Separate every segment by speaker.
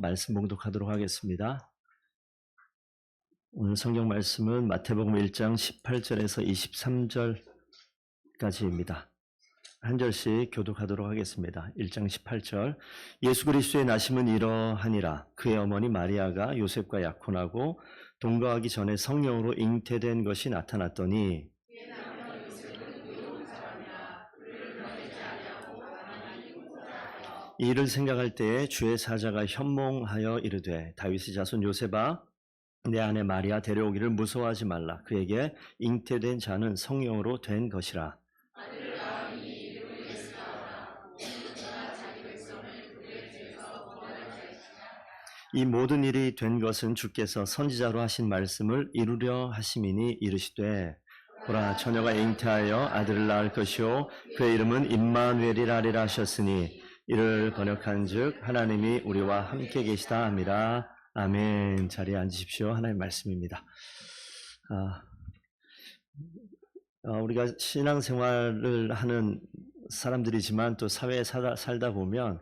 Speaker 1: 말씀 봉독하도록 하겠습니다. 오늘 성경 말씀은 마태복음 1장 18절에서 23절까지입니다. 한 절씩 교독하도록 하겠습니다. 1장 18절 예수 그리스도의 나심은 이러하니라 그의 어머니 마리아가 요셉과 약혼하고 동거하기 전에 성령으로 잉태된 것이 나타났더니 이 일을 생각할 때에 주의 사자가 현몽하여 이르되 다윗의 자손 요셉아 내 아내 마리아 데려오기를 무서워하지 말라. 그에게 잉태된 자는 성령으로 된 것이라. 이 모든 일이 된 것은 주께서 선지자로 하신 말씀을 이루려 하심이니 이르시되 보라 처녀가 잉태하여 아들을 낳을 것이요 그의 이름은 임마누엘이라 하리라 하셨으니 이를 번역한즉 하나님이 우리와 함께 계시다 함이라 아멘 자리에 앉으십시오 하나님 말씀입니다. 아, 어, 우리가 신앙생활을 하는 사람들이지만 또 사회에 살다, 살다 보면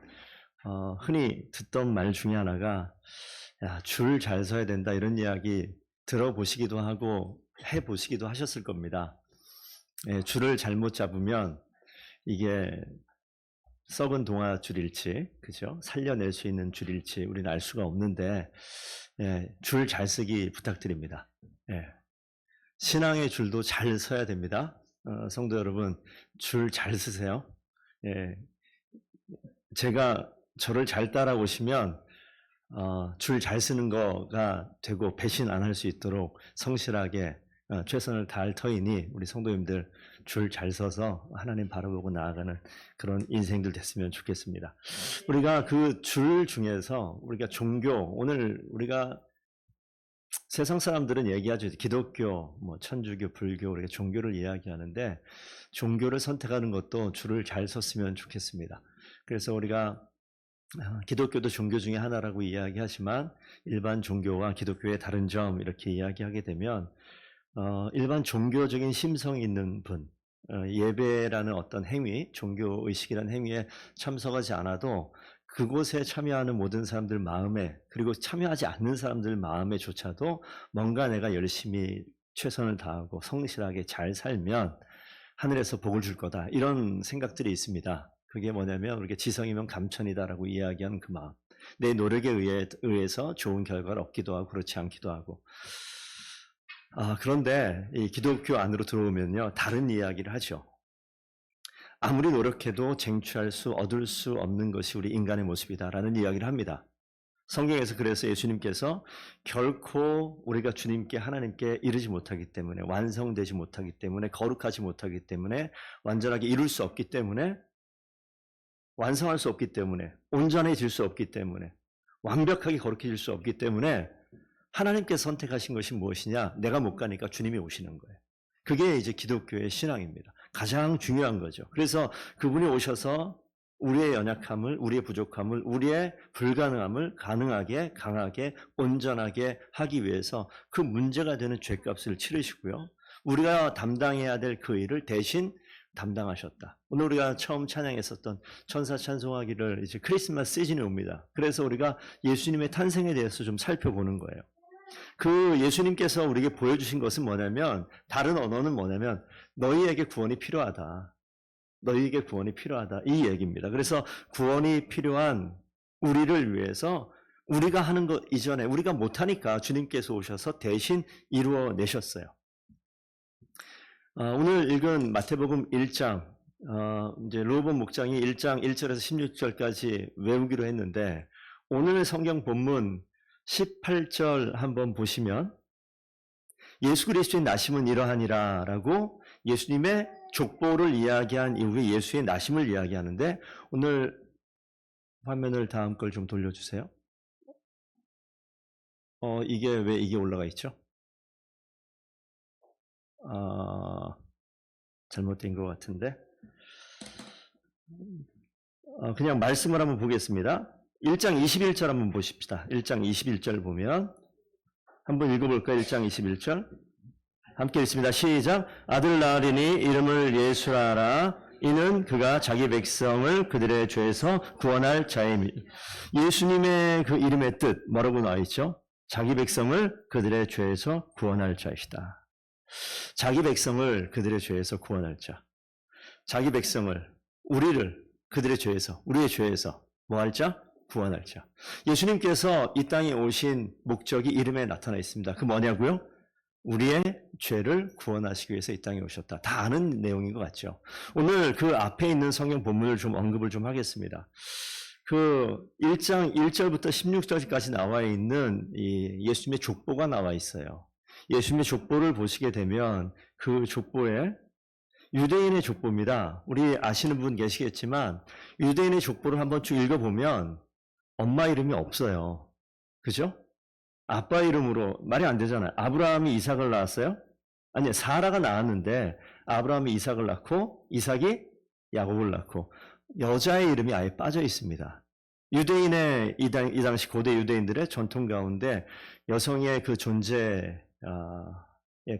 Speaker 1: 어, 흔히 듣던 말 중에 하나가 줄 잘 서야 된다 이런 이야기 들어보시기도 하고 해보시기도 하셨을 겁니다. 예, 줄을 잘못 잡으면 이게 썩은 동아줄일지, 그죠? 살려낼 수 있는 줄일지 우리는 알 수가 없는데 예, 줄 잘 쓰기 부탁드립니다. 예. 신앙의 줄도 잘 서야 됩니다. 어, 성도 여러분, 줄 잘 쓰세요. 예. 제가 저를 잘 따라오시면 어, 줄 잘 쓰는 거가 되고 배신 안 할 수 있도록 성실하게 어, 최선을 다할 터이니 우리 성도님들 줄 잘 서서 하나님 바라보고 나아가는 그런 인생들 됐으면 좋겠습니다. 우리가 그 줄 중에서 우리가 종교 오늘 우리가 세상 사람들은 얘기하죠. 기독교, 뭐 천주교, 불교 우리가 종교를 이야기하는데 종교를 선택하는 것도 줄을 잘 섰으면 좋겠습니다. 그래서 우리가 아, 기독교도 종교 중에 하나라고 이야기하지만 일반 종교와 기독교의 다른 점 이렇게 이야기하게 되면 어, 일반 종교적인 심성이 있는 분, 어, 예배라는 어떤 행위, 종교 의식이라는 행위에 참석하지 않아도 그곳에 참여하는 모든 사람들 마음에 그리고 참여하지 않는 사람들 마음에조차도 뭔가 내가 열심히 최선을 다하고 성실하게 잘 살면 하늘에서 복을 줄 거다 이런 생각들이 있습니다. 그게 뭐냐면 우리가 지성이면 감천이다라고 이야기하는 그 마음. 내 노력에 의해, 의해서 좋은 결과를 얻기도 하고 그렇지 않기도 하고. 아, 그런데 이 기독교 안으로 들어오면요. 다른 이야기를 하죠. 아무리 노력해도 쟁취할 수, 얻을 수 없는 것이 우리 인간의 모습이다라는 이야기를 합니다. 성경에서 그래서 예수님께서 결코 우리가 주님께 하나님께 이르지 못하기 때문에 완성되지 못하기 때문에 거룩하지 못하기 때문에 완전하게 이룰 수 없기 때문에 완성할 수 없기 때문에 온전해질 수 없기 때문에 완벽하게 거룩해질 수 없기 때문에 하나님께 선택하신 것이 무엇이냐? 내가 못 가니까 주님이 오시는 거예요. 그게 이제 기독교의 신앙입니다. 가장 중요한 거죠. 그래서 그분이 오셔서 우리의 연약함을, 우리의 부족함을, 우리의 불가능함을 가능하게, 강하게, 온전하게 하기 위해서 그 문제가 되는 죄값을 치르시고요. 우리가 담당해야 될 그 일을 대신 담당하셨다. 오늘 우리가 처음 찬양했었던 천사 찬송하기를 이제 크리스마스 시즌에 옵니다. 그래서 우리가 예수님의 탄생에 대해서 좀 살펴보는 거예요. 그 예수님께서 우리에게 보여주신 것은 뭐냐면 다른 언어는 뭐냐면 너희에게 구원이 필요하다. 너희에게 구원이 필요하다. 이 얘기입니다. 그래서 구원이 필요한 우리를 위해서 우리가 하는 것 이전에 우리가 못하니까 주님께서 오셔서 대신 이루어 내셨어요. 아, 오늘 읽은 마태복음 1장, 어, 이제 로본 목장이 1장 1절에서 16절까지 외우기로 했는데, 오늘 성경 본문 18절 한번 보시면, 예수 그리스도의 나심은 이러하니라 라고 예수님의 족보를 이야기한 이후에 예수의 나심을 이야기하는데, 오늘 화면을 다음 걸 좀 돌려주세요. 어, 이게 왜 이게 올라가 있죠? 어, 잘못된 것 같은데. 어, 그냥 말씀을 한번 보겠습니다. 1장 21절 한번 보십시다. 1장 21절 보면 한번 읽어볼까요? 1장 21절 함께 읽습니다. 시작 아들 낳으리니 이름을 예수하라 이는 그가 자기 백성을 그들의 죄에서 구원할 자임이. 예수님의 그 이름의 뜻 뭐라고 나와 있죠? 자기 백성을 그들의 죄에서 구원할 자이시다. 자기 백성을 그들의 죄에서 구원할 자. 자기 백성을 우리를 그들의 죄에서 우리의 죄에서 뭐 할 자? 구원할 자. 예수님께서 이 땅에 오신 목적이 이름에 나타나 있습니다. 그 뭐냐고요? 우리의 죄를 구원하시기 위해서 이 땅에 오셨다. 다 아는 내용인 것 같죠. 오늘 그 앞에 있는 성경 본문을 좀 언급을 좀 하겠습니다. 그 1장 1절부터 16절까지 나와 있는 이 예수님의 족보가 나와 있어요. 예수님의 족보를 보시게 되면 그 족보에 유대인의 족보입니다. 우리 아시는 분 계시겠지만 유대인의 족보를 한번 쭉 읽어보면 엄마 이름이 없어요. 그죠? 아빠 이름으로 말이 안 되잖아요. 아브라함이 이삭을 낳았어요? 아니, 사라가 낳았는데 아브라함이 이삭을 낳고 이삭이 야곱을 낳고 여자의 이름이 아예 빠져 있습니다. 유대인의 이, 당, 이 당시 고대 유대인들의 전통 가운데 여성의 그 존재의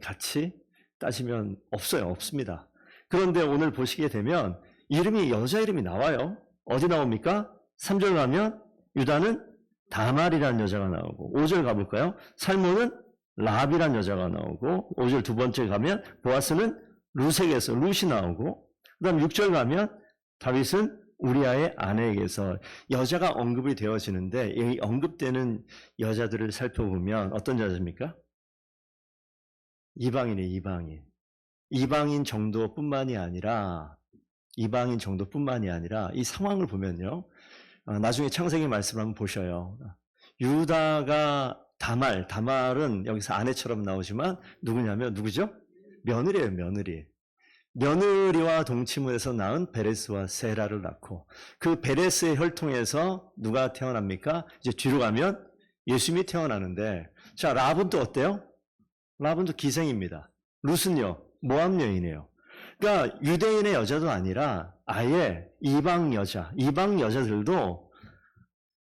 Speaker 1: 가치 따지면 없어요. 없습니다. 그런데 오늘 보시게 되면 이름이 여자 이름이 나와요. 어디 나옵니까? 3절 가면 유다는 다말이라는 여자가 나오고 5절 가볼까요? 살모는 랍이라는 여자가 나오고 5절 두 번째 가면 보아스는 루색에서 룻이 나오고 그 다음 6절 가면 다윗은 우리아의 아내에게서 여자가 언급이 되어지는데 이 언급되는 여자들을 살펴보면 어떤 여자입니까? 이방인이 이방인. 이방인 정도뿐만이 아니라 이방인 정도뿐만이 아니라 이 상황을 보면요. 어, 나중에 창세기 말씀을 한번 보셔요. 유다가 다말, 다말은 여기서 아내처럼 나오지만 누구냐면 누구죠? 며느리예요, 며느리. 며느리와 동침해서 낳은 베레스와 세라를 낳고 그 베레스의 혈통에서 누가 태어납니까? 이제 뒤로 가면 예수님이 태어나는데 자 라분 또 어때요? 라분도 기생입니다. 룻은요 모함 여인이에요. 그러니까 유대인의 여자도 아니라 아예 이방 여자, 이방 여자들도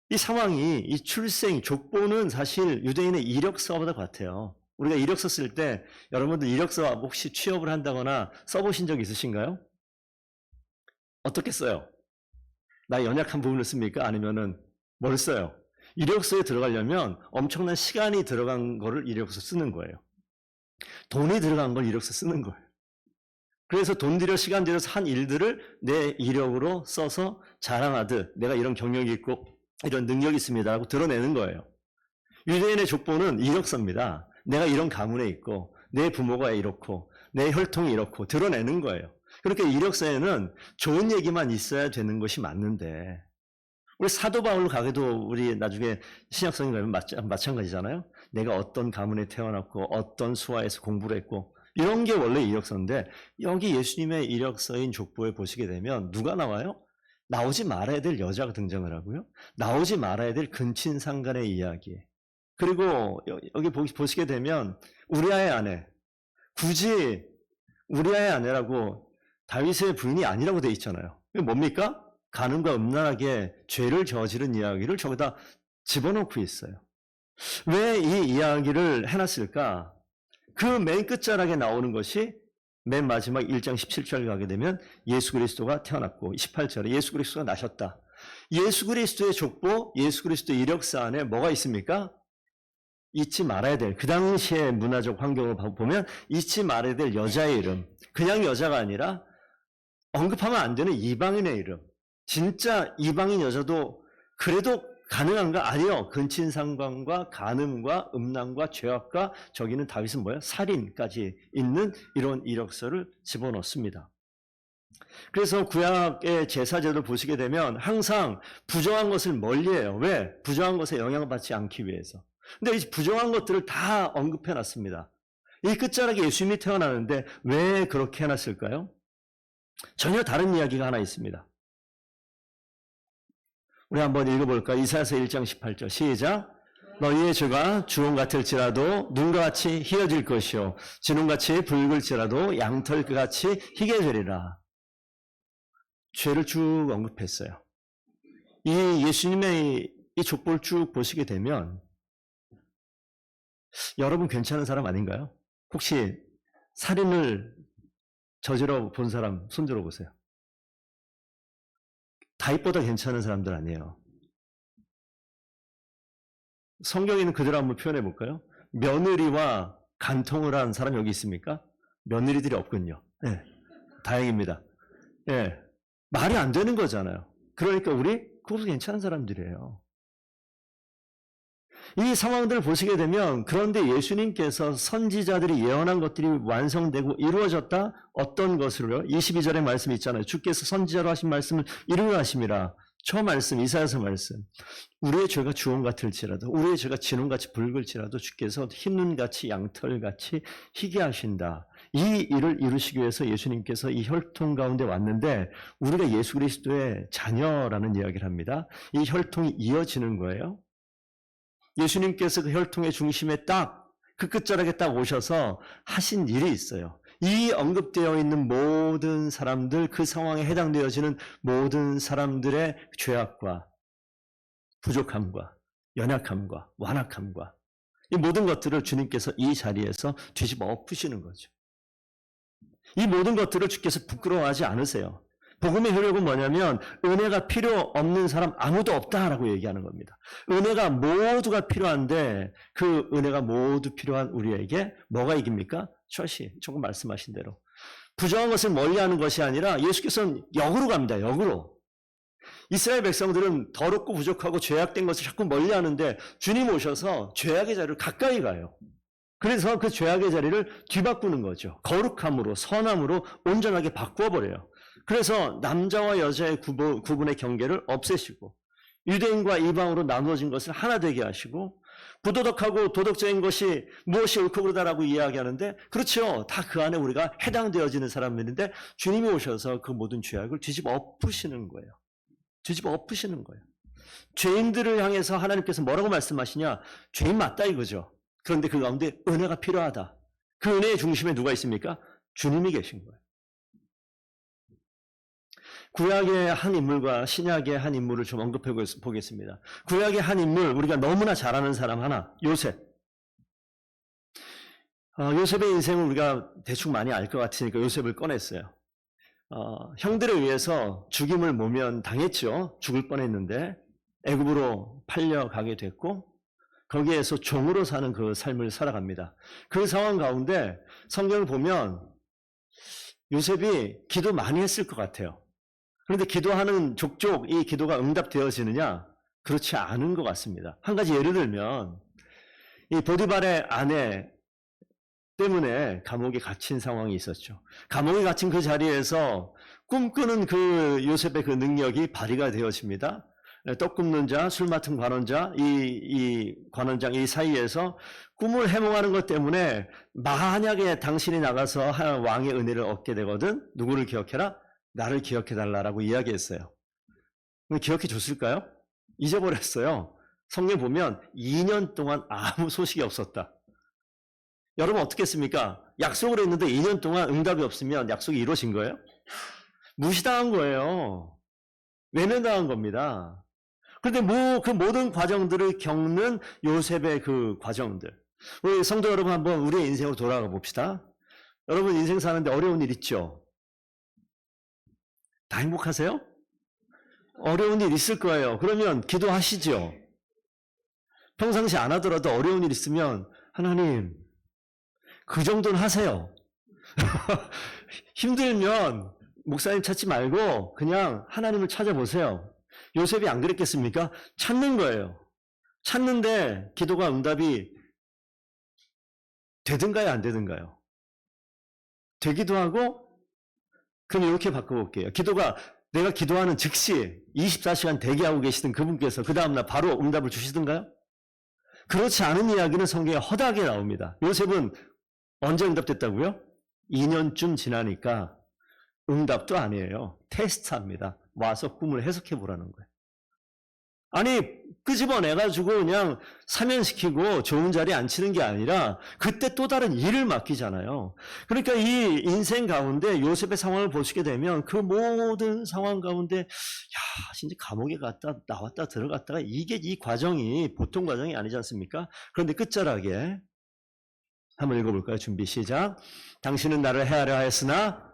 Speaker 1: 이 상황이 이 출생 족보는 사실 유대인의 이력서보다 같아요. 우리가 이력서 쓸 때 여러분들 이력서 혹시 취업을 한다거나 써보신 적 있으신가요? 어떻게 써요? 나 연약한 부분을 씁니까? 아니면은 뭘 써요? 이력서에 들어가려면 엄청난 시간이 들어간 거를 이력서 쓰는 거예요. 돈이 들어간 걸 이력서 쓰는 거예요. 그래서 돈 들여 시간 들여서 한 일들을 내 이력으로 써서 자랑하듯 내가 이런 경력이 있고 이런 능력이 있습니다 하고 드러내는 거예요. 유대인의 족보는 이력서입니다. 내가 이런 가문에 있고 내 부모가 이렇고 내 혈통이 이렇고 드러내는 거예요. 그렇게 이력서에는 좋은 얘기만 있어야 되는 것이 맞는데 우리 사도 바울로 가게도 우리 나중에 신약성에 가면 마찬가지잖아요. 내가 어떤 가문에 태어났고 어떤 수하에서 공부를 했고 이런 게 원래 이력서인데 여기 예수님의 이력서인 족보에 보시게 되면 누가 나와요? 나오지 말아야 될 여자가 등장을 하고요. 나오지 말아야 될 근친상간의 이야기. 그리고 여기 보시게 되면 우리아의 아내. 굳이 우리아의 아내라고 다윗의 부인이 아니라고 돼 있잖아요. 이게 뭡니까? 가늠과 음란하게 죄를 저지른 이야기를 저기다 집어넣고 있어요. 왜 이 이야기를 해놨을까? 그 맨 끝자락에 나오는 것이 맨 마지막 1장 17절 가게 되면 예수 그리스도가 태어났고 18절에 예수 그리스도가 나셨다. 예수 그리스도의 족보, 예수 그리스도 이력서 안에 뭐가 있습니까? 잊지 말아야 될, 그 당시의 문화적 환경을 보면 잊지 말아야 될 여자의 이름. 그냥 여자가 아니라 언급하면 안 되는 이방인의 이름. 진짜 이방인 여자도 그래도 가능한가? 아니요. 근친상관과 간음과 음란과 죄악과 저기는 다윗은 뭐예요? 살인까지 있는 이런 이력서를 집어넣습니다. 그래서 구약의 제사제를 보시게 되면 항상 부정한 것을 멀리해요. 왜? 부정한 것에 영향을 받지 않기 위해서. 근데 이 부정한 것들을 다 언급해 놨습니다. 이 끝자락에 예수님이 태어나는데 왜 그렇게 해놨을까요? 전혀 다른 이야기가 하나 있습니다. 우리 한번 읽어볼까? 이사야서 1장 18절 시작. 너희의 죄가 주홍 같을지라도 눈과 같이 희어질 것이요 진홍같이 붉을지라도 양털 같이 희게 되리라. 죄를 쭉 언급했어요. 이 예수님의 이 족보를 쭉 보시게 되면 여러분 괜찮은 사람 아닌가요? 혹시 살인을 저지러 본 사람 손 들어 보세요. 다윗보다 괜찮은 사람들 아니에요. 성경에는 그대로 한번 표현해 볼까요? 며느리와 간통을 한 사람 여기 있습니까? 며느리들이 없군요. 네, 다행입니다. 예, 말이 안 되는 거잖아요. 그러니까 우리 그것도 괜찮은 사람들이에요. 이 상황들을 보시게 되면 그런데 예수님께서 선지자들이 예언한 것들이 완성되고 이루어졌다? 어떤 것으로요? 22절의 말씀이 있잖아요. 주께서 선지자로 하신 말씀을 이루어 하심이라. 저 말씀, 이사야서 말씀. 우리의 죄가 주홍 같을지라도, 우리의 죄가 진홍같이 붉을지라도 주께서 흰눈같이 양털같이 희게 하신다. 이 일을 이루시기 위해서 예수님께서 이 혈통 가운데 왔는데 우리가 예수 그리스도의 자녀라는 이야기를 합니다. 이 혈통이 이어지는 거예요. 예수님께서 그 혈통의 중심에 딱 그 끝자락에 딱 오셔서 하신 일이 있어요. 이 언급되어 있는 모든 사람들, 그 상황에 해당되어지는 모든 사람들의 죄악과 부족함과 연약함과 완악함과 이 모든 것들을 주님께서 이 자리에서 뒤집어 엎으시는 거죠. 이 모든 것들을 주께서 부끄러워하지 않으세요. 복음의 효력은 뭐냐면 은혜가 필요 없는 사람 아무도 없다라고 얘기하는 겁니다. 은혜가 모두가 필요한데 그 은혜가 모두 필요한 우리에게 뭐가 이깁니까? 셔시 조금 말씀하신 대로 부정한 것을 멀리하는 것이 아니라 예수께서는 역으로 갑니다. 역으로 이스라엘 백성들은 더럽고 부족하고 죄악된 것을 자꾸 멀리하는데 주님 오셔서 죄악의 자리를 가까이 가요. 그래서 그 죄악의 자리를 뒤바꾸는 거죠. 거룩함으로 선함으로 온전하게 바꾸어 버려요. 그래서 남자와 여자의 구분, 구분의 경계를 없애시고 유대인과 이방으로 나누어진 것을 하나 되게 하시고 부도덕하고 도덕적인 것이 무엇이 옳고 그르다라고 이야기하는데 그렇죠. 다 그 안에 우리가 해당되어지는 사람들인데 주님이 오셔서 그 모든 죄악을 뒤집어 엎으시는 거예요. 뒤집어 엎으시는 거예요. 죄인들을 향해서 하나님께서 뭐라고 말씀하시냐? 죄인 맞다 이거죠. 그런데 그 가운데 은혜가 필요하다. 그 은혜의 중심에 누가 있습니까? 주님이 계신 거예요. 구약의 한 인물과 신약의 한 인물을 좀 언급해 보겠습니다. 구약의 한 인물, 우리가 너무나 잘 아는 사람 하나, 요셉. 어, 요셉의 인생을 우리가 대충 많이 알 것 같으니까 요셉을 꺼냈어요. 어, 형들에 의해서 죽임을 모면 당했죠. 죽을 뻔했는데 애굽으로 팔려가게 됐고 거기에서 종으로 사는 그 삶을 살아갑니다. 그 상황 가운데 성경을 보면 요셉이 기도 많이 했을 것 같아요. 그런데 기도하는 족족 이 기도가 응답되어지느냐? 그렇지 않은 것 같습니다. 한 가지 예를 들면 이 보디발의 아내 때문에 감옥에 갇힌 상황이 있었죠. 감옥에 갇힌 그 자리에서 꿈꾸는 그 요셉의 그 능력이 발휘가 되어집니다. 떡 굽는 자, 술 맡은 관원자, 이, 이 관원장 이 사이에서 꿈을 해몽하는 것 때문에 만약에 당신이 나가서 왕의 은혜를 얻게 되거든 누구를 기억해라? 나를 기억해 달라라고 이야기했어요. 기억해 줬을까요? 잊어버렸어요. 성경 보면 2년 동안 아무 소식이 없었다. 여러분 어떻겠습니까? 약속을 했는데 2년 동안 응답이 없으면 약속이 이루어진 거예요? 무시당한 거예요. 외면당한 겁니다. 그런데 뭐, 그 모든 과정들을 겪는 요셉의 그 과정들. 우리 성도 여러분 한번 우리의 인생으로 돌아가 봅시다. 여러분 인생 사는데 어려운 일 있죠? 다 행복하세요? 어려운 일 있을 거예요. 그러면 기도하시죠. 평상시 안 하더라도 어려운 일 있으면 하나님 그 정도는 하세요. 힘들면 목사님 찾지 말고 그냥 하나님을 찾아보세요. 요셉이 안 그랬겠습니까? 찾는 거예요. 찾는데 기도가 응답이 되든가요, 안 되든가요? 되기도 하고 그럼 이렇게 바꿔볼게요. 기도가 내가 기도하는 즉시 24시간 대기하고 계시던 그분께서 그 다음날 바로 응답을 주시던가요? 그렇지 않은 이야기는 성경에 허다하게 나옵니다. 요셉은 언제 응답됐다고요? 2년쯤 지나니까 응답도 아니에요. 테스트합니다. 와서 꿈을 해석해 보라는 거예요. 아니 끄집어내가지고 그냥 사면시키고 좋은 자리에 앉히는 게 아니라 그때 또 다른 일을 맡기잖아요. 그러니까 이 인생 가운데 요셉의 상황을 보시게 되면 그 모든 상황 가운데 야 진짜 감옥에 갔다 나왔다 들어갔다가 이게 이 과정이 보통 과정이 아니지 않습니까? 그런데 끝자락에 한번 읽어볼까요? 준비 시작. 당신은 나를 헤아려 하였으나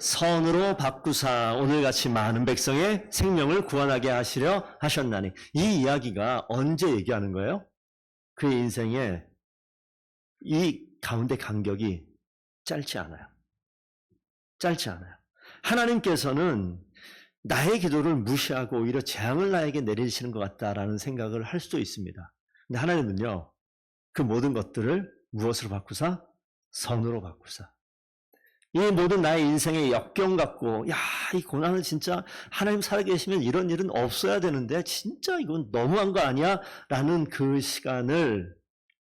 Speaker 1: 선으로 바꾸사 오늘같이 많은 백성의 생명을 구원하게 하시려 하셨나니 이 이야기가 언제 얘기하는 거예요? 그의 인생에 이 가운데 간격이 짧지 않아요. 짧지 않아요. 하나님께서는 나의 기도를 무시하고 오히려 재앙을 나에게 내리시는 것 같다라는 생각을 할 수도 있습니다. 근데 하나님은요, 그 모든 것들을 무엇으로 바꾸사? 선으로 바꾸사. 이 모든 나의 인생의 역경 같고, 야, 이 고난은 진짜 하나님 살아계시면 이런 일은 없어야 되는데, 진짜 이건 너무한 거 아니야? 라는 그 시간을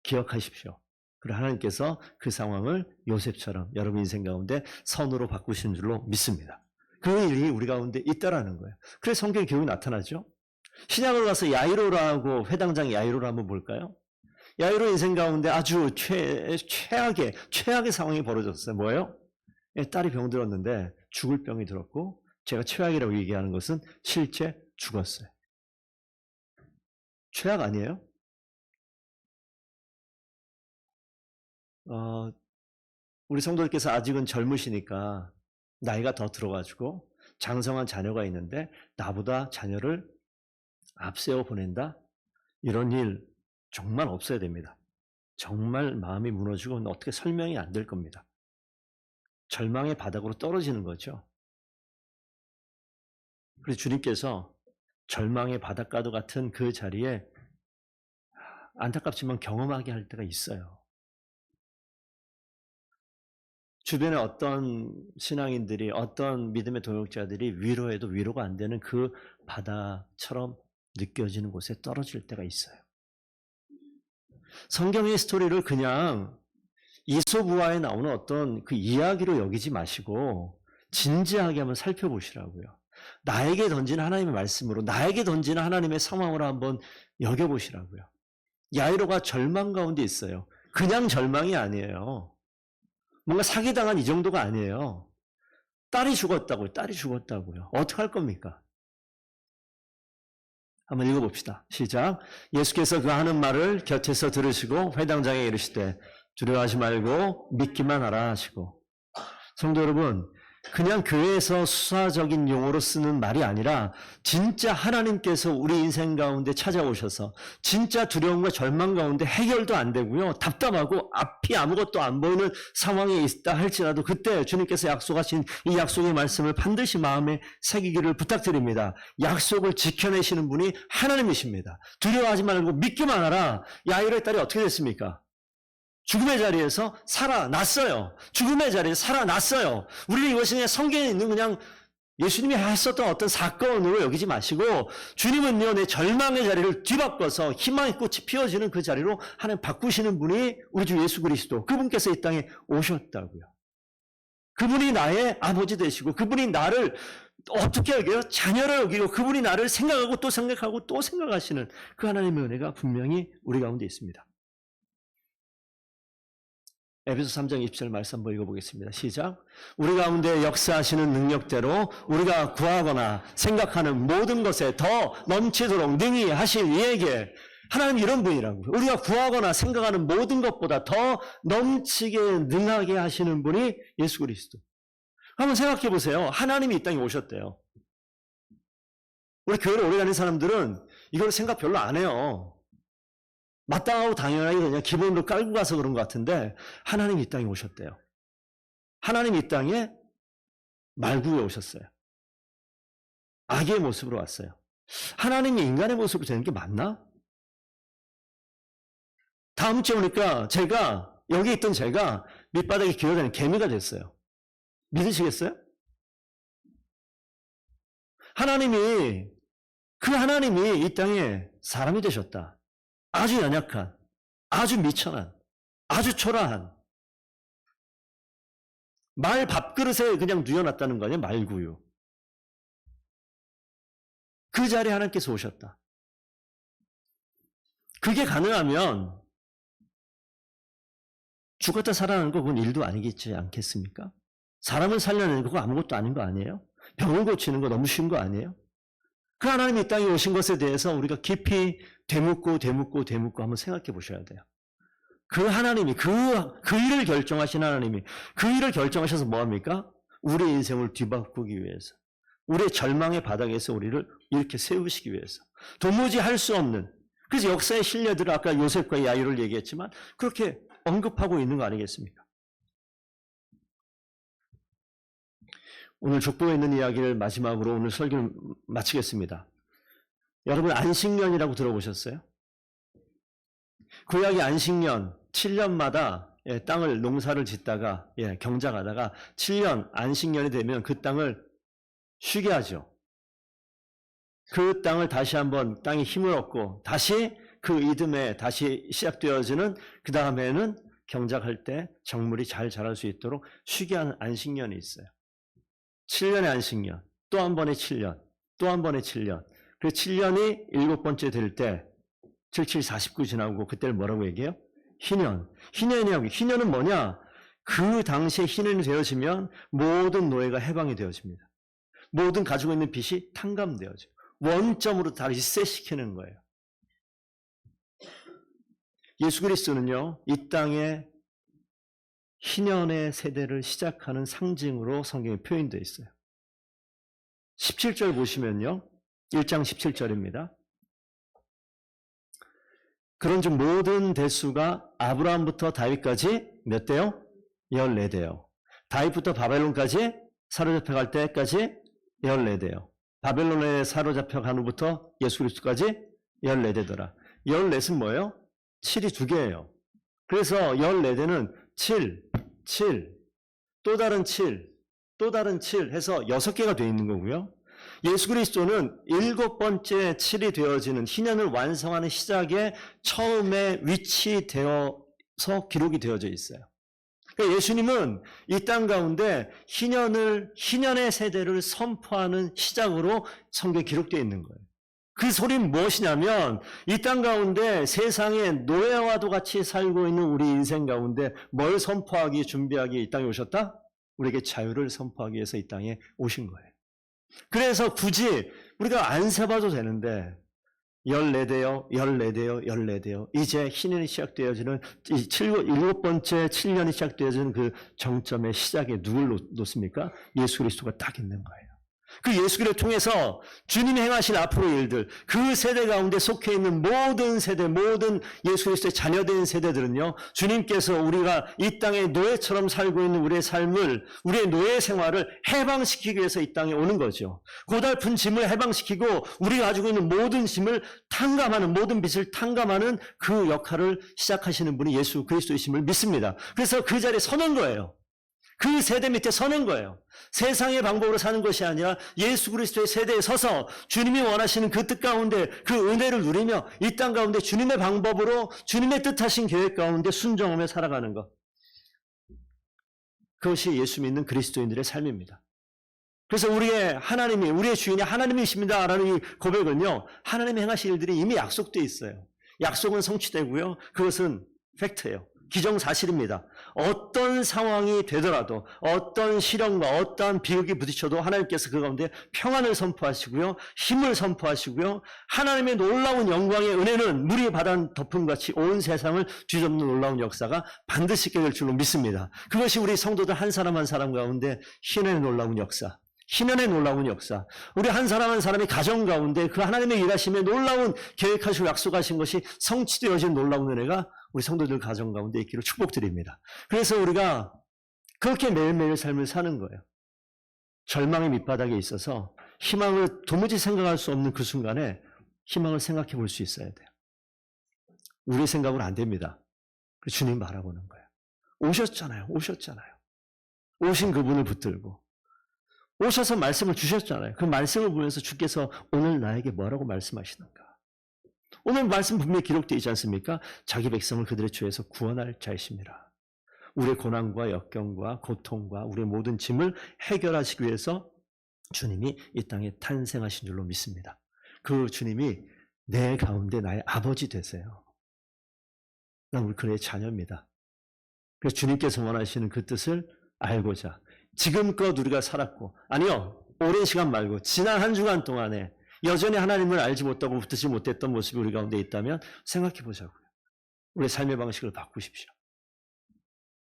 Speaker 1: 기억하십시오. 그리고 하나님께서 그 상황을 요셉처럼 여러분 인생 가운데 선으로 바꾸신 줄로 믿습니다. 그 일이 우리 가운데 있다라는 거예요. 그래서 성경의 교훈이 나타나죠. 신약으로 가서 야이로라고 회당장 야이로라 한번 볼까요? 야이로 인생 가운데 아주 최, 최악의 최악의 상황이 벌어졌어요. 뭐예요? 예, 딸이 병들었는데 죽을 병이 들었고 제가 최악이라고 얘기하는 것은 실제 죽었어요. 최악 아니에요? 어, 우리 성도들께서 아직은 젊으시니까 나이가 더 들어가지고 장성한 자녀가 있는데 나보다 자녀를 앞세워 보낸다? 이런 일 정말 없어야 됩니다. 정말 마음이 무너지고 어떻게 설명이 안 될 겁니다. 절망의 바닥으로 떨어지는 거죠. 그래서 주님께서 절망의 바닷가도 같은 그 자리에 안타깝지만 경험하게 할 때가 있어요. 주변에 어떤 신앙인들이 어떤 믿음의 동역자들이 위로해도 위로가 안 되는 그 바다처럼 느껴지는 곳에 떨어질 때가 있어요. 성경의 스토리를 그냥 이소부화에 나오는 어떤 그 이야기로 여기지 마시고 진지하게 한번 살펴보시라고요. 나에게 던진 하나님의 말씀으로 나에게 던지는 하나님의 상황으로 한번 여겨보시라고요. 야이로가 절망 가운데 있어요. 그냥 절망이 아니에요. 뭔가 사기당한 이 정도가 아니에요. 딸이 죽었다고요. 딸이 죽었다고요. 어떻게 할 겁니까? 한번 읽어봅시다. 시작. 예수께서 그 하는 말을 곁에서 들으시고 회당장에 이르시되 두려워하지 말고 믿기만 하라 하시고 성도 여러분 그냥 교회에서 수사적인 용어로 쓰는 말이 아니라 진짜 하나님께서 우리 인생 가운데 찾아오셔서 진짜 두려움과 절망 가운데 해결도 안 되고요. 답답하고 앞이 아무것도 안 보이는 상황에 있다 할지라도 그때 주님께서 약속하신 이 약속의 말씀을 반드시 마음에 새기기를 부탁드립니다. 약속을 지켜내시는 분이 하나님이십니다. 두려워하지 말고 믿기만 하라. 야이로의 딸이 어떻게 됐습니까? 죽음의 자리에서 살아났어요. 죽음의 자리에서 살아났어요. 우리는 이것이 그냥 성경에 있는 그냥 예수님이 하셨던 어떤 사건으로 여기지 마시고 주님은요 내 절망의 자리를 뒤바꿔서 희망의 꽃이 피어지는 그 자리로 하나님 바꾸시는 분이 우리 주 예수 그리스도 그분께서 이 땅에 오셨다고요. 그분이 나의 아버지 되시고 그분이 나를 어떻게 여겨요? 자녀를 여기고 그분이 나를 생각하고 또 생각하고 또 생각하시는 그 하나님의 은혜가 분명히 우리 가운데 있습니다. 에베소 3장 20절 말씀 한번 읽어보겠습니다. 시작. 우리 가운데 역사하시는 능력대로 우리가 구하거나 생각하는 모든 것에 더 넘치도록 능히 하실 이에게 하나님 이런 분이라고. 우리가 구하거나 생각하는 모든 것보다 더 넘치게 능하게 하시는 분이 예수 그리스도. 한번 생각해 보세요. 하나님이 이 땅에 오셨대요. 우리 교회를 오래 다닌 사람들은 이걸 생각 별로 안 해요. 마땅하고 당연하게 그냥 기본으로 깔고 가서 그런 것 같은데 하나님이 이 땅에 오셨대요. 하나님이 이 땅에 말구에 오셨어요. 악의 모습으로 왔어요. 하나님이 인간의 모습으로 되는 게 맞나? 다음 주에 오니까 제가 여기 있던 제가 밑바닥에 기어다니는 개미가 됐어요. 믿으시겠어요? 하나님이 그 하나님이 이 땅에 사람이 되셨다. 아주 연약한, 아주 미천한, 아주 초라한 말 밥그릇에 그냥 누워놨다는 거 아니에요? 말구유. 그 자리에 하나님께서 오셨다. 그게 가능하면 죽었다 살아나는 거 그건 일도 아니겠지 않겠습니까? 사람을 살려내는 거 아무것도 아닌 거 아니에요? 병을 고치는 거 너무 쉬운 거 아니에요? 그 하나님이 이 땅에 오신 것에 대해서 우리가 깊이 되묻고 되묻고 되묻고 한번 생각해 보셔야 돼요. 그 하나님이 그, 그 일을 결정하신 하나님이 그 일을 결정하셔서 뭐합니까? 우리 인생을 뒤바꾸기 위해서, 우리의 절망의 바닥에서 우리를 이렇게 세우시기 위해서, 도무지 할 수 없는, 그래서 역사의 신뢰들을 아까 요셉과 야유를 얘기했지만, 그렇게 언급하고 있는 거 아니겠습니까? 오늘 족보에 있는 이야기를 마지막으로 오늘 설교를 마치겠습니다. 여러분, 안식년이라고 들어보셨어요? 구약의 안식년, 7년마다 예, 땅을 농사를 짓다가 예, 경작하다가 7년 안식년이 되면 그 땅을 쉬게 하죠. 그 땅을 다시 한번 땅에 힘을 얻고 다시 그 이듬해 다시 시작되어지는 그 다음에는 경작할 때 작물이 잘 자랄 수 있도록 쉬게 하는 안식년이 있어요. 7년의 안식년, 또 한 번의 7년, 또 한 번의 7년. 그 7년이 일곱 번째 될 때 77, 49 지나고 그때를 뭐라고 얘기해요? 희년. 희년이라고. 희년은 뭐냐? 그 당시에 희년이 되어지면 모든 노예가 해방이 되어집니다. 모든 가지고 있는 빚이 탕감되어져. 원점으로 다 리셋시키는 거예요. 예수 그리스도는요, 이 땅에 희년의 세대를 시작하는 상징으로 성경에 표현되어 있어요. 17절 보시면요. 1장 17절입니다. 그런즉 모든 대수가 아브라함부터 다윗까지 몇 대요? 14대요. 다윗부터 바벨론까지 사로잡혀 갈 때까지 14대요. 바벨론에 사로잡혀 간 후부터 예수 그리스도까지 14대더라. 14은 뭐예요? 7이 두 개예요. 그래서 14대는 7, 7, 또 다른 7, 또 다른 7 해서 6개가 되어 있는 거고요. 예수 그리스도는 일곱 번째 7이 되어지는 희년을 완성하는 시작에 처음에 위치되어서 기록이 되어져 있어요. 그러니까 예수님은 이 땅 가운데 희년을, 희년의 세대를 선포하는 시작으로 성경에 기록되어 있는 거예요. 그 소리는 무엇이냐면 이 땅 가운데 세상에 노예와도 같이 살고 있는 우리 인생 가운데 뭘 선포하기 준비하기 이 땅에 오셨다? 우리에게 자유를 선포하기 위해서 이 땅에 오신 거예요. 그래서 굳이 우리가 안 세봐도 되는데 14대요, 14대요, 14대요. 이제 신년이 시작되어지는 이 7, 7번째 7년이 시작되어지는 그 정점의 시작에 누굴 놓습니까? 예수 그리스도가 딱 있는 거예요. 그 예수를 통해서 주님이 행하신 앞으로의 일들, 그 세대 가운데 속해 있는 모든 세대, 모든 예수 그리스도의 자녀된 세대들은요, 주님께서 우리가 이 땅에 노예처럼 살고 있는 우리의 삶을, 우리의 노예 생활을 해방시키기 위해서 이 땅에 오는 거죠. 고달픈 짐을 해방시키고, 우리가 가지고 있는 모든 짐을 탕감하는, 모든 빚을 탕감하는 그 역할을 시작하시는 분이 예수 그리스도이심을 믿습니다. 그래서 그 자리에 서는 거예요. 그 세대 밑에 서는 거예요. 세상의 방법으로 사는 것이 아니라 예수 그리스도의 세대에 서서 주님이 원하시는 그 뜻 가운데 그 은혜를 누리며 이 땅 가운데 주님의 방법으로 주님의 뜻하신 계획 가운데 순종하며 살아가는 것. 그것이 예수 믿는 그리스도인들의 삶입니다. 그래서 우리의 하나님이, 우리의 주인이 하나님이십니다. 라는 이 고백은요, 하나님의 행하실 일들이 이미 약속되어 있어요. 약속은 성취되고요. 그것은 팩트예요. 기정사실입니다. 어떤 상황이 되더라도 어떤 시련과 어떠한 비극이 부딪혀도 하나님께서 그 가운데 평안을 선포하시고요. 힘을 선포하시고요. 하나님의 놀라운 영광의 은혜는 물이 바다 덮음같이 온 세상을 뒤덮는 놀라운 역사가 반드시 있게 될 줄로 믿습니다. 그것이 우리 성도들 한 사람 한 사람 가운데 신의 놀라운 역사, 희년의 놀라운 역사. 우리 한 사람 한 사람의 가정 가운데 그 하나님의 일하심에 놀라운 계획하시고 약속하신 것이 성취되어진 놀라운 은혜가 우리 성도들 가정 가운데 있기를 축복드립니다. 그래서 우리가 그렇게 매일매일 삶을 사는 거예요. 절망의 밑바닥에 있어서 희망을 도무지 생각할 수 없는 그 순간에 희망을 생각해 볼 수 있어야 돼요. 우리 생각으로 안 됩니다. 주님 바라보는 거예요. 오셨잖아요. 오셨잖아요. 오신 그분을 붙들고 오셔서 말씀을 주셨잖아요. 그 말씀을 보면서 주께서 오늘 나에게 뭐라고 말씀하시는가? 오늘 말씀 분명히 기록되어 있지 않습니까? 자기 백성을 그들의 죄에서 구원할 자이십니다. 우리의 고난과 역경과 고통과 우리의 모든 짐을 해결하시기 위해서 주님이 이 땅에 탄생하신 줄로 믿습니다. 그 주님이 내 가운데 나의 아버지 되세요. 난 우리 그의 자녀입니다. 그래서 주님께서 원하시는 그 뜻을 알고자 지금껏 우리가 살았고 아니요 오랜 시간 말고 지난 한 주간 동안에 여전히 하나님을 알지 못하고 붙지 못했던 모습이 우리 가운데 있다면 생각해 보자고요. 우리 삶의 방식을 바꾸십시오.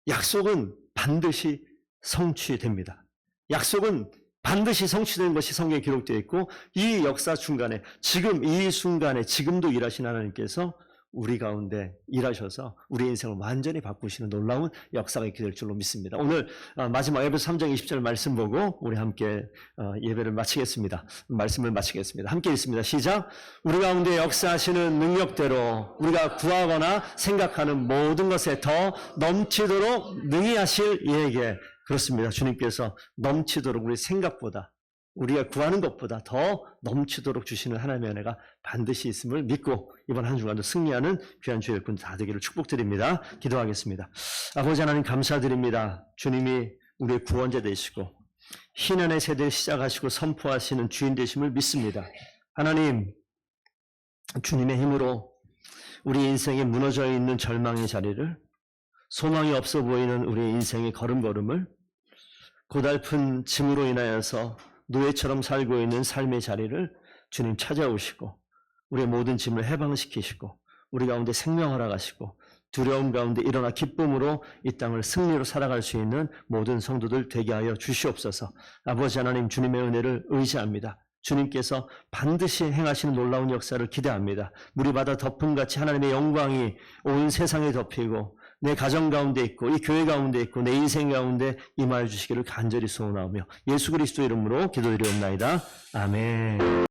Speaker 1: 약속은 반드시 성취됩니다. 약속은 반드시 성취되는 것이 성경에 기록되어 있고 이 역사 중간에 지금 이 순간에 지금도 일하신 하나님께서 우리 가운데 일하셔서 우리 인생을 완전히 바꾸시는 놀라운 역사가 있게 될 줄로 믿습니다. 오늘 어, 마지막 에베소 3장 20절 말씀 보고 우리 함께 어, 예배를 마치겠습니다. 말씀을 마치겠습니다. 함께 있습니다. 시작. 우리 가운데 역사하시는 능력대로 우리가 구하거나 생각하는 모든 것에 더 넘치도록 능히 하실 이에게 그렇습니다. 주님께서 넘치도록 우리 생각보다 우리가 구하는 것보다 더 넘치도록 주시는 하나님의 은혜가 반드시 있음을 믿고 이번 한 주간도 승리하는 귀한 주의 일꾼 다 되기를 축복드립니다. 기도하겠습니다. 아버지 하나님 감사드립니다. 주님이 우리의 구원자 되시고 희년의 세대를 시작하시고 선포하시는 주인 되심을 믿습니다. 하나님 주님의 힘으로 우리 인생에 무너져 있는 절망의 자리를 소망이 없어 보이는 우리 인생의 걸음걸음을 고달픈 짐으로 인하여서 노예처럼 살고 있는 삶의 자리를 주님 찾아오시고 우리의 모든 짐을 해방시키시고 우리 가운데 생명 허락하시고 두려움 가운데 일어나 기쁨으로 이 땅을 승리로 살아갈 수 있는 모든 성도들 되게 하여 주시옵소서. 아버지 하나님 주님의 은혜를 의지합니다. 주님께서 반드시 행하시는 놀라운 역사를 기대합니다. 물이 바다 덮음 같이 하나님의 영광이 온 세상에 덮이고 내 가정 가운데 있고 이 교회 가운데 있고 내 인생 가운데 임하여 주시기를 간절히 소원하며 예수 그리스도 이름으로 기도드리옵나이다. 아멘.